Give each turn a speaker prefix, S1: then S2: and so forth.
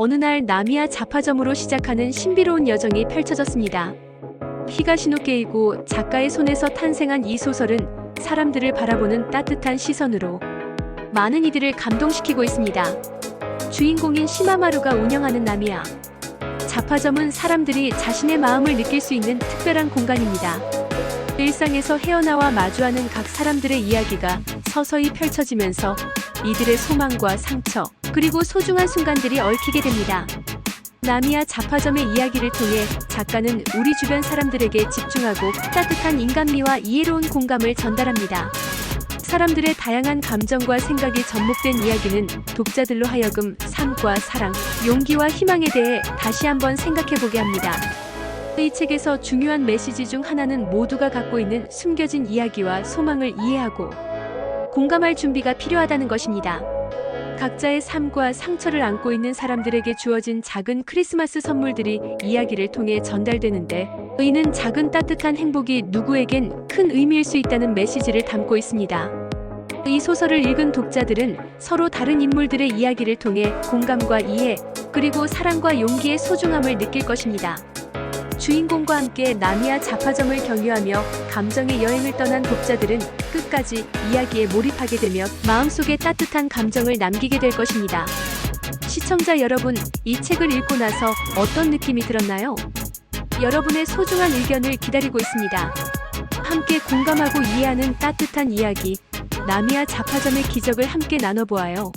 S1: 어느 날 나미야 자파점으로 시작하는 신비로운 여정이 펼쳐졌습니다. 히가시노 게이고 작가의 손에서 탄생한 이 소설은 사람들을 바라보는 따뜻한 시선으로 많은 이들을 감동시키고 있습니다. 주인공인 시마마루가 운영하는 나미야. 자파점은 사람들이 자신의 마음을 느낄 수 있는 특별한 공간입니다. 일상에서 헤어나와 마주하는 각 사람들의 이야기가 서서히 펼쳐지면서 이들의 소망과 상처, 그리고 소중한 순간들이 얽히게 됩니다. 나미야 자파점의 이야기를 통해 작가는 우리 주변 사람들에게 집중하고 따뜻한 인간미와 이해로운 공감을 전달합니다. 사람들의 다양한 감정과 생각이 접목된 이야기는 독자들로 하여금 삶과 사랑, 용기와 희망에 대해 다시 한번 생각해보게 합니다. 이 책에서 중요한 메시지 중 하나는 모두가 갖고 있는 숨겨진 이야기와 소망을 이해하고 공감할 준비가 필요하다는 것입니다. 각자의 삶과 상처를 안고 있는 사람들에게 주어진 작은 크리스마스 선물들이 이야기를 통해 전달되는데 이는 작은 따뜻한 행복이 누구에겐 큰 의미일 수 있다는 메시지를 담고 있습니다. 이 소설을 읽은 독자들은 서로 다른 인물들의 이야기를 통해 공감과 이해, 그리고 사랑과 용기의 소중함을 느낄 것입니다. 주인공과 함께 나미야 자파점을 경유하며 감정의 여행을 떠난 독자들은 끝까지 이야기에 몰입하게 되며 마음속에 따뜻한 감정을 남기게 될 것입니다. 시청자 여러분, 이 책을 읽고 나서 어떤 느낌이 들었나요? 여러분의 소중한 의견을 기다리고 있습니다. 함께 공감하고 이해하는 따뜻한 이야기, 나미야 자파점의 기적을 함께 나눠보아요.